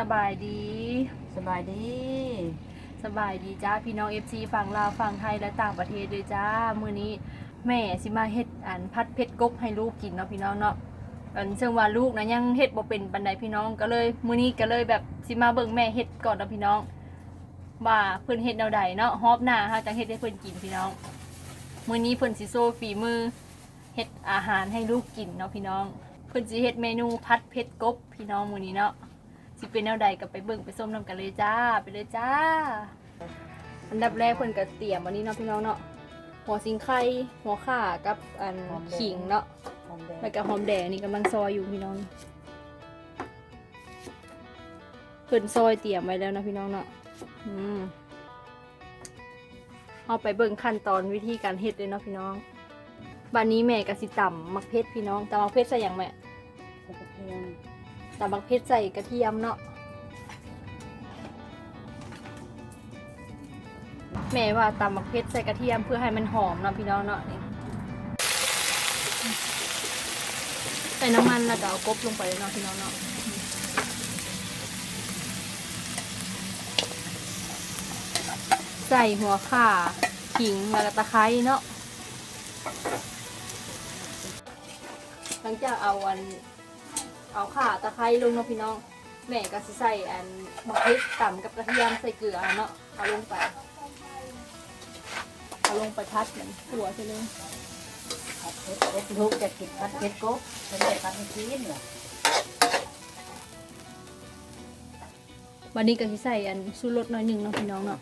สบายดี สบายดี สบายดีจ้าพี่น้อง FC ฝั่งลาวฝั่งไทยและต่างประเทศเลยจ้ามื้อนี้แม่สิมาเฮ็ดอันพัดเผ็ดกบให้ลูกกินเนาะพี่น้องเนาะอันซึ่งว่าลูกนะยังเฮ็ดบ่เป็นปานใดพี่น้องก็เลยมื้อนี้ก็เลยแบบสิมาเบิ่งแม่เฮ็ดก่อนเนาะพี่น้องว่าเพิ่นเฮ็ดแนวใดเนาะฮอบหน้าฮะจังเฮ็ดให้เพิ่นกินพี่น้อง มื้อนี้เพิ่นสิโซฝีมือเฮ็ดอาหารให้ลูกกินเนาะพี่น้อง เพิ่นสิเฮ็ดเมนูพัดเผ็ดกบพี่น้องมื้อนี้เนาะ สิเป็นแนวใดก็ไปเบิ่งไปส้มนำกันเลยจ้าไปเลยจ้า อันดับแรกเพิ่นก็เตรียมวันนี้เนาะพี่น้องเนาะหัวสิงไข่หัวข่ากับอันขิงเนาะหอมแดงแล้วก็หอมแดงนี่กำลังซอยอยู่พี่น้องเพิ่นซอยเตรียมไว้แล้วนะพี่น้องเนาะอืมเอาไปเบิ่งขั้นตอนวิธีการเฮ็ดเลยเนาะพี่น้องบัดนี้แม่ก็สิตำมักเพชรพี่น้องตำมักเพชรใส่หยังแม่ ใส่กระเทียม ตำบักเพชรใส่กระเทียมเนาะแม่ว่าตำบักเพชรใส่กระเทียมเพื่อให้มันหอมเนาะพี่น้องเนาะนี่ใส่น้ำมันแล้วก็เอากบลงไปเลยเนาะพี่น้องเนาะใส่หัวข่าขิงแล้วก็ตะไคร้เนาะหลังจากเอาอัน เอาข่าตะไคร้ลงเนาะพี่น้อง แม่ก็สิใส่อันมะพริกต่ำกับกระเทียมใส่เกลือเนาะเอาลงไปเอาลงไปพัดเหมือนหัวใช่เลยผัดเผ็ดเผ็ดลูกจะกินผัดเผ็ดกบจะได้ผัดให้กินเหรอวันนี้ก็สิใส่อันซูรสหน่อยหนึ่งเนาะพี่น้องเนาะ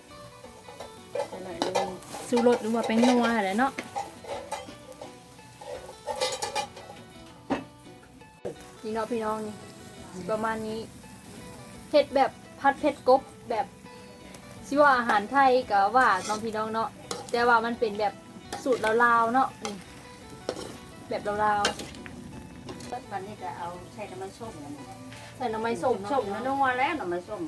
ใส่หน่อยนึงซูรสหรือว่าแป้งนัวอะไรเนาะ นี่เนาะพี่น้องนี่ประมาณนี้เผ็ดแบบพัดเผ็ดกบแบบชิว่าอาหารไทยก็ว่าเน้องพี่น้องเนาะแต่ว่ามันเป็นแบบสูตรลาวๆเนาะนี่แบบลาวๆต้นวันนี้จะเอาใส่น้ำมันส้มกันนะใส่น้ำมันส้มส้มเนาะนัวแล้วน้ำมันส้ม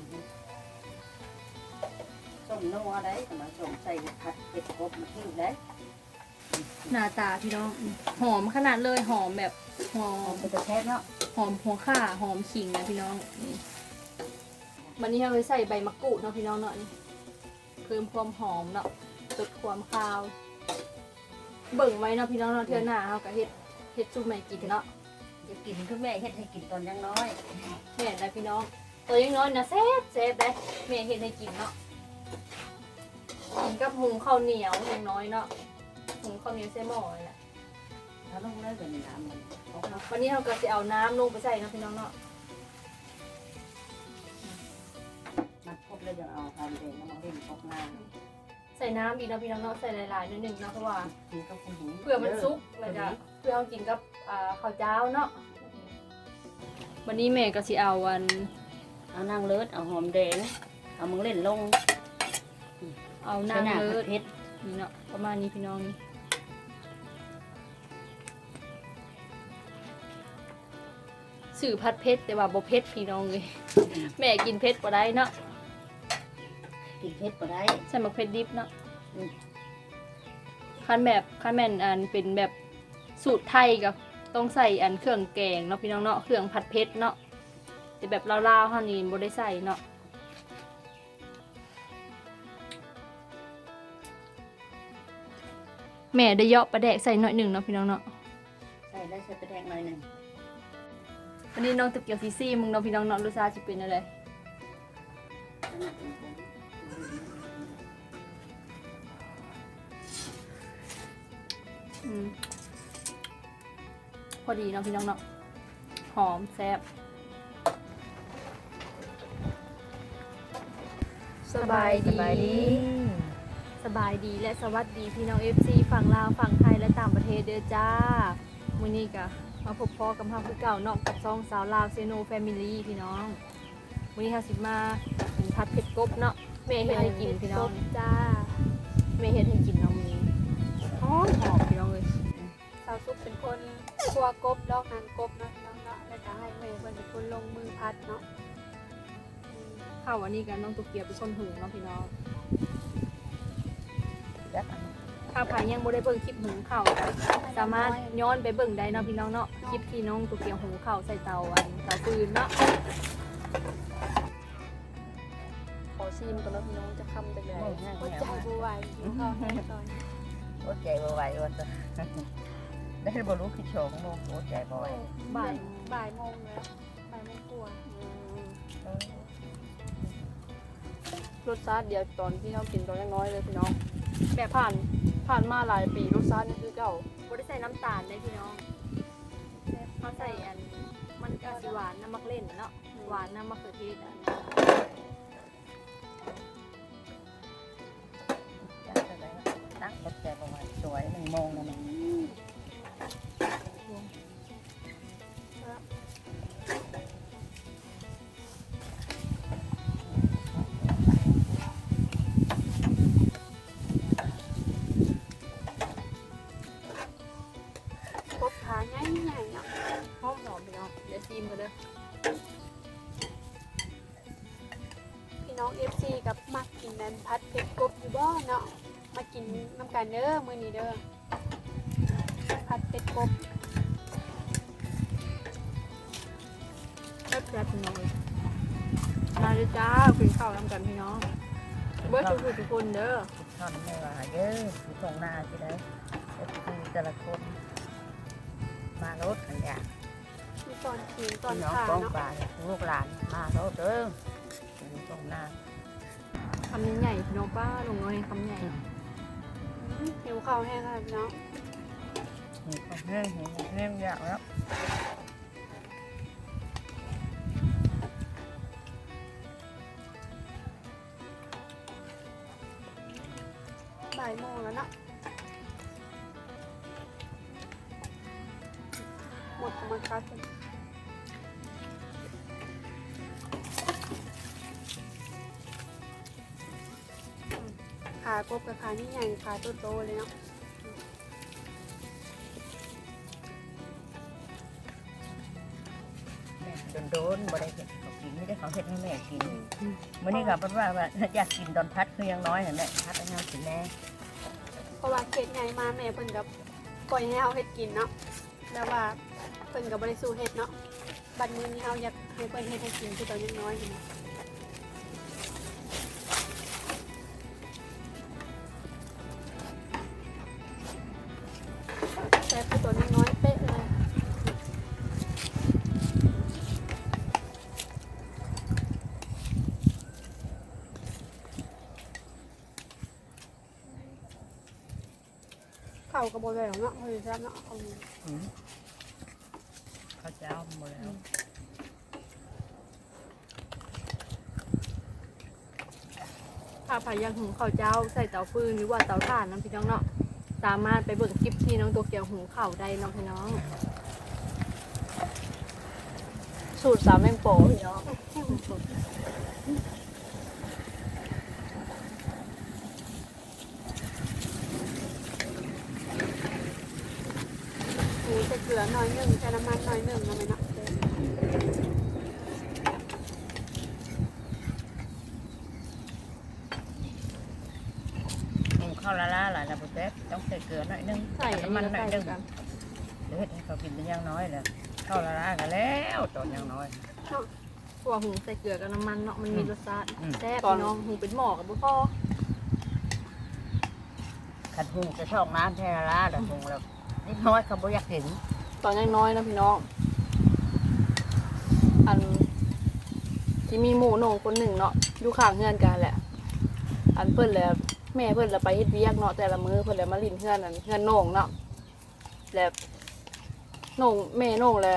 ส้มนัวได้น้ำมันส้มใส่ผัดเผ็ดกบมาทิ้งได้ หน้าตาพี่น้อง หอมขนาดเลยหอมแบบหอหอมมเป็นตะแคบเนาะหอมหัวข่าหอมขิงนะพี่น้องนี่วันนี้เราเลยใส่ใบมะกรูดเนาะพี่น้องเนาะนี่เพิ่มความหอมเนาะลดความคาว เบิ่งไว้เนาะพี่น้องเนาะเทื่อหน้าเฮาก็เฮ็ดเฮ็ดซุปใหม่กินเนาะจะกินคือแม่เฮ็ดให้กินตอนยังน้อยแม่นนะพี่น้องตัวยังน้อยนะแซ่บแซ่บเลยแม่เฮ็ดให้กินเนาะกินกับหุงข้าวเหนียวอย่างน้อยเนาะหุงข้าวเหนียวใส่หม้อนี่แหละถ้าลงเลยเป็นน้ำมันออกมาวันนี้เราก็จะเอาน้ำลงไปใส่เนาะพี่น้องเนาะมันครบแล้วจะเอาทำเองน้ำมันเล่นออกมาใส่น้ำอีกเนาะพี่น้องเนาะใส่หลายๆนิดนึงเนาะเพราะว่ากินกับคุณหูเพื่อมันซุกแล้วจะเพื่อเอากินกับอ่าข้าวเจ้าเนาะวันนี้แม่ก็สิเอาวันเอานางเลิศเอาหอมแดง เอามึงเล่นลงเอาใส่นางหน้าเลิศเผ็ดนี่เนาะประมาณนี้พี่น้องนี่ สื่อพัดเพชรแต่ว่าบ่เพชรพี่น้องเลย แม่กินเพชรบ่ได้เนาะกินเผ็ดก็ได้ใส่มะเพชรดิบเนาะอืมขั้นแบบขั้นแม่นอันเป็นแบบสูตรไทยกับต้องใส่อันเครื่องแกงเนาะพี่น้องเนาะเครื่องผัดเพชรเนาะแต่แบบลาวๆเฮานี่บ่ได้ใส่เนาะแม่ได้เหยาะปลาแดกใส่หน่อยหนึ่งเนาะพี่น้องเนาะใส่ได้ใส่ไปแดงหน่อยหนึ่ง วันนี้น้องตะเกียวซีซี่มึงเนาะพี่น้องเนาะรสชาติสิเป็นอะไรอืมพอดีเนาะพี่น้องเนาะหอมแซ่บสบายดี สบายดีและสวัสดีพี่น้อง FC ฝั่งลาวฝั่งไทยและต่างประเทศเด้อจ้ามื้อนี้ก็ มาพบพ่อกับเฮาคือเก่าเนาะกับซองสาวลาวเซโนแฟมิลี่พี่น้องมื้อนี้เฮาสิมากินผัดเผ็ดกบเนาะแม่เฮ็ดให้กินพี่น้องจ้าแม่เฮ็ดให้กินเนาะมื้อนี้หอมหอมพี่น้องเอ้ยสาวซุปเป็นคนคั่วกบดอกนางกบเนาะน้องเนาะแล้วก็ให้แม่เพิ่นเป็นคนลงมือพัดเนาะอืมข้าววันนี้กันน้องตุกเกียวเป็นคนหุงเนาะพี่น้องยักษ์อันนี้ ถ้าใครยังบ่ได้เบิ่งคลิปหุงข้าวสามารถย้อนไปเบิ่งได้เนาะพี่น้องเนาะคลิปที่น้องตุกเกียวหุงข้าวใส่เตาอันเตาฟืนเนาะขอชิมกันแล้วพี่น้องจะคำจากไหนโอ้ยง่ายๆหัวใจบัวไหวหิวข้าวแห้งตอนนี้โอ้ใจบ่ไหวว่าจะได้บ่รู้คือโฉมโมงโอ้ใจบ่ไหวบ่ายบ่ายโมงแล้วบ่ายโมงกว่ารสชาติเดียวตอนที่เรากินตอนยังน้อยเลยพี่น้องแบบผ่าน ผ่านมาหลายปีรสชาตินี่คือเก่าบ่ได้ใส่น้ำตาลเลยพี่น้องเขาใส่อัน มันก็สิหวานน้ำมักเล่นเนาะหวานน้ำมะเขือเทศอันนั้นจักจะได้ตั้งรถใจบ่ไหวสวยหนึ่งโมงแล้วมัน นแมนพัดเผ็ดกบอยู่บ่เนาะ มากินน้ำกันเด้อมื้อนี้เด้อ พัดเผ็ดกบแซ่บๆพี่น้องเลยมาเลยจ้ากินข้าวทำกันพี่น้อง เบิร์ดทุกทุกคนเด้อทุกท่อนไม่ว่าเยอะคือตรงหน้าสิได้ก็คือแต่ละคน มารถกันอย่างมีตอนขีนตอนน้องขาป้องเนาะ ปลาลูกหลานมารถเด้อ คำนี้ใหญ่พี่น้องป้าลงน้อยคำใหญ่อืมหิวข้าวแห้งค่ะพี่น้องหิวแห้งหิวแห้งอยากแล้ว ขากบกับขานี่ใหญ่ขาโตๆเลยเนาะโดนโดนๆบ่ได้เห็ดเขากินไม่ได้เขาเห็ดให้แม่กินมื่อนี้ก็เป็นว่าว่าอยากกินตอนพัดคือยังน้อยเห็นไหมพัดให้เรากินแน่เพราะว่าเขตใหญ่มาแม่เพิ่นกับปล่อยให้เฮาเฮ็ดกินเนาะแล้วว่าเพิ่นกับบริสูเฮ็ดเนาะบัดมื้อนี้เฮาอยากให้เพิ่นเฮ็ดให้กินคือตอนยังน้อยอยู่ เข้ากับบ่ได้หรอเนาะเฮ้ยแซ่บเนาะเอาอืมเขาจะเอาหมดแล้วถ้าใครอยากหุงข้าวเจ้าใส่เตาฟืนหรือว่าเตาถ่านน้ำพี่น้องเนาะสามารถไปเบิ่งคลิปที่น้องตัวเกียวหุงข้าวได้เน้องพี่น้อง สูตรสามแมงโปพี่น้อง ลือหน่อยหนึงใส่น้ำมันหน่อยหนึงเอาไหมเนาะอืมข้าวละล่าหลายระบุเต๊ะต้องใส่เกลือหน่อยนึงใส่อันน้ำมันนี้หน่ใส่อยนึงกันเดี๋ยวเฮ็ดให้เขากินเป็นอย่างน้อยเลยข้าวละล่ากันแล้วตอนอย่างน้อยตัวหุงใส่เกลือกับน้ำมันเนาะมันมีรสชาติอืมแซ่บพี่น้องหุงเป็นหม้อกับบุพ่อขันหุงจะช่องน้ำแท้ละล่าแต่หุงแล้วนิดน้อยเขาบ่อยากเห็น ตอนยังน้อยนะพี่น้อง อันที่มีหมูโหนงคนหนึ่งเนาะอยู่ข้างเฮือนกันแหละ อันเพิ่นแหละแม่เพิ่นละไปเฮ็ดเวียกเนาะแต่ละมือเพิ่นแหละมาลินเฮือนอันเฮือนโหนงเนาะแล้วโหนงแม่โหนงแหละ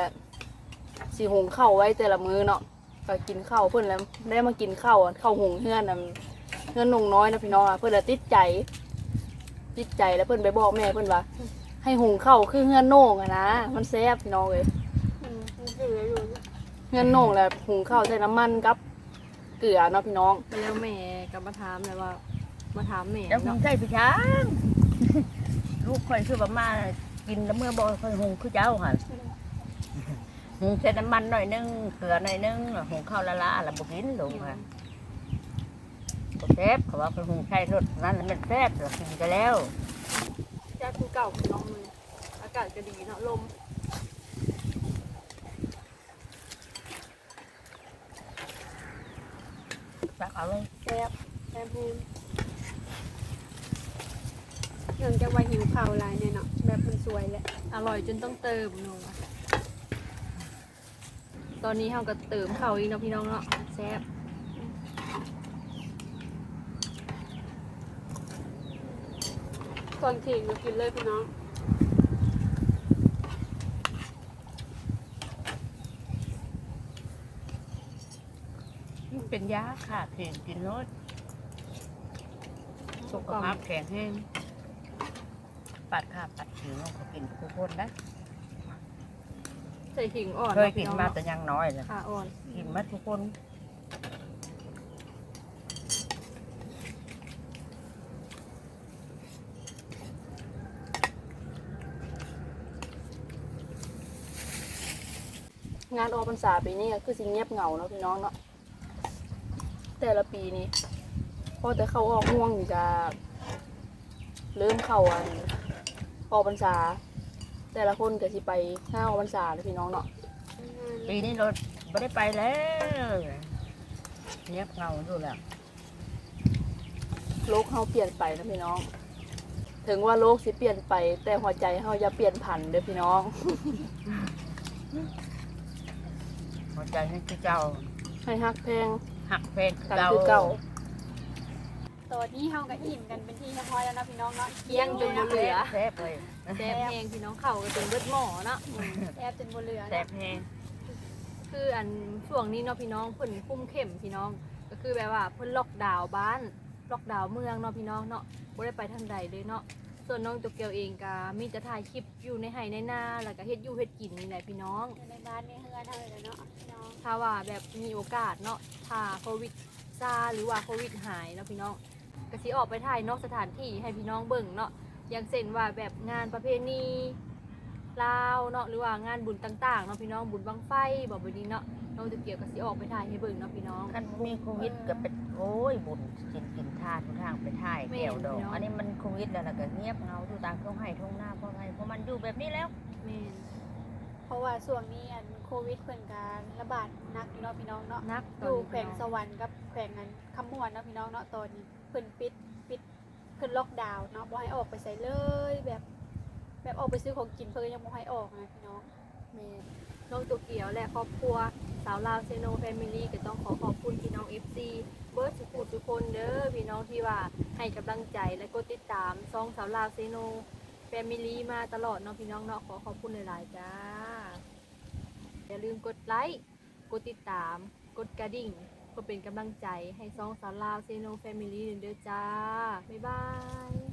สิหุงข้าไว้แต่ละมือเนาะก็กินข้าวเพิ่นแล้วได้มากินข้าวข้าวหงเฮือนอันเฮือนโหนงน้อยนะพี่น้องอะเพิ่นละติดใจติดใจแล้วเพิ่นไปบอกแม่เพิ่นว่า ให้หุงข้าวคือเฮือนโหนงอะนะมันแซ่บพี่น้องเอ้ยอืมมันเหลืออยู่เฮือนโหนงแล้วหุงข้าวใส่น้ำมันกับเกลือเนาะพี่น้องแล้วแม่ก็มาถามเลยว่า มาถามแม่แล้วหุงเนาะใส่พี่ช้าง ลูกค่อยคือประมาณกินแล้วเมื่อบ่ค่อยหุงคือเจ้าหั่นหุงใส่น้ำมันหน่อยนึงเกลือหน่อยนึงแล้วหุงข้าวละล่าแล้วบ่กินลงค่ะบ่แซ่บเขาว่าไปหุงใส่รสนั้นมันแซ่บแล้วกินกันแล้ว แซ่บคือเก่าพี่น้องเลยอากาศก็ดีเนาะลมไปตักเอาเลยแซ่บแซ่บแห้งเนื่องจากว่าหิวข้าวหลายเนี่ยเนาะแบบมันสวยแหละอร่อยจนต้องเติมหนูตอนนี้เฮาก็เติมข้าวอีกเนาะพี่น้องเนาะแซ่บ ตอนเที่ยงเรากินเลยพี่น้องมันเป็นยาค่ะเพียงกินรสสุขภาพแข็งแรงปัดขาปัดผิวน้องเขากินทุกคนนะใส่ขิงอ่อนเคยนาะกิพี่นองมาเนาะแต่ยังน้อยเลยค่ะอ่อน กินมาทุกคน งานออกพรรษาปีนี้ก็คือสิเงียบเหงาเนาะพี่น้องเนาะแต่ละปีนี้พอแต่เข้าออกห่วงนี่จะเริ่มเข้าอันออกพรรษา แต่ละคนก็สิไปห้าออกพรรษาเลยพี่น้องเนาะปีนี้เราไม่ได้ไปแล้วเงียบเหงาดูแล้วโลกเฮาเปลี่ยนไปนะพี่น้อง ถึงว่าโลกสิเปลี่ยนไป แต่หัวใจเฮาอย่าเปลี่ยนผันเด้อพี่น้อง หัวใจให้คือเจ้าให้ฮักแพงหักเพลงกันคือเก่า ตอนนี้เฮาก็อิ่มกันเป็นที่เรียบร้อยแล้วนะพี่น้องเนาะเคี่ยงจนบ่เหลือ แซ่บเลยแซ่บแพงพี่น้องเข่าก็จนเบิดหม้อเนาะแซ่บจนบ่เหลือแซ่นะบแพงคืออันช่วงนี้เนาะพี่น้องเพิ่นคุมเข้มพี่น้อง ก็คือแบบว่าเพิ่นล็อกดาวน์บ้าน ล็อกดาวน์เมืองเนาะพี่น้องเนาะบ่ได้ไปทางใดเลยเนาะ ส่วนน้องโตเกียวเองก็มีแต่ถ่ายคลิปอยู่ในไห้ในนาแล้วก็เฮ็ดอยู่เฮ็ดกินนี่แหละพี่น้องอยู่ในบ้านในเฮือนเท่านั้นแหละเนาะพี่น้องถ้าว่าแบบมีโอกาสเนาะถ้าโควิดซาหรือว่าโควิดหายเนาะพี่น้องก็สิออกไปถ่ายนอกสถานที่ให้พี่น้องเบิ่งเนาะอย่างเช่นว่าแบบงานประเพณีลาวเนาะหรือว่างานบุญต่างๆเนาะพี่น้องบุญบังไฟบอกแบบนี้เนาะน้องโตเกียวก็สิออกไปถ่ายให้เบิ่งเนาะพี่น้องคันมีโควิดก็เป็นโอ้ยบุญกินกินทานทุกทางไป ถ่ายแม่แก้วดอกเนาะอันนี้มันโควิดแล้วนะก็เงียบเหงาอยู่ต่างท้องไห้ท้องหน้าเพราะไงเพราะมันอยู่แบบนี้แล้ว แม่นเพราะว่าช่วงนี้อันโควิดเพิ่นการระบาดหนักอยู่เนาะพี่น้องเนาะนักอยู่แขวงสวรรค์กับแขวงอันคำมวนเนาะพี่น้องเนาะตอนนี้เพิ่นปิดปิดเพิ่นล็อกดาวน์เนาะบ่ให้ออกไปใส่เลยแบบ แบบออกไปซื้อของกินเพิ่นก็ยังบ่ให้ออกนะพี่น้องแม่น น้องโตเกียวและครอบครัวสาวลาวเซโนแฟมิลี่ก็ต้องขอขอบคุณพี่น้อง FC เบิร์ดสุขุทุกคนเด้อพี่น้องที่ว่าให้กำลังใจและกดติดตามซองสาวลาวเซโนแฟมิลี่มาตลอดเนาะพี่น้องเนาะขอขอบคุณหลายๆจ้า อย่าลืมกดไลค์กดติดตาม กดกระดิ่งเพื่อเป็นกำลังใจให้ซองสาวลาวเซโนแฟมิลี่เด้อจ้า บ๊ายบาย